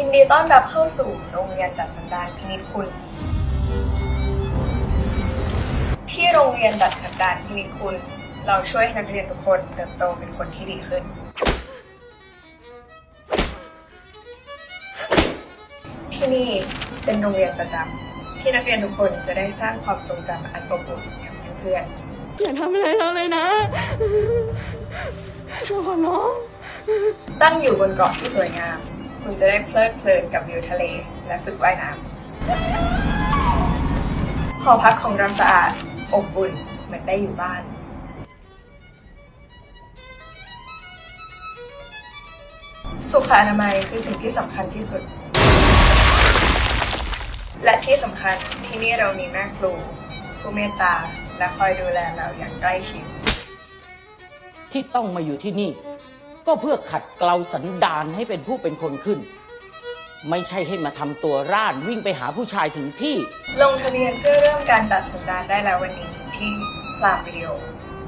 ยินดีต้อนรับเข้าสู่โรงเรียนดัดสันดานพินิจคุณ ที่โรงเรียนดัดสันดานพินิจคุณ เราช่วยให้นักเรียนทุกคนเติบโตเป็นคนที่ดีขึ้น ที่นี่เป็นโรงเรียนประจำที่นักเรียนทุกคนจะได้สร้างความทรงจำอันอบอุ่นกับเพื่อนๆอย่าทำอะไรเราเลยนะเราขอร้องตั้งอยู่บนเกาะที่สวยงาม คุณจะได้เพลิดเพลินกับวิวทะเล และฝึกว่ายน้ำหอพักของเราสะอาดอบอุ่นเหมือนได้อยู่บ้านสุขอนามัยคือสิ่งที่สำคัญที่สุด และที่สำคัญที่นี่เรามีแม่ครู ผู้เมตตา และคอยดูแลเราอย่างใกล้ชิด ที่ต้องมาอยู่ที่นี่ ก็เพื่อขัดเกลาสันดานให้เป็นผู้เป็นคนขึ้น ไม่ใช่ให้มาทำตัวร่านวิ่งไปหาผู้ชายถึงที่ ลงทะเบียนเพื่อเริ่มการตัดสันดานได้แล้ววันนี้ที่พลามวิดีโอ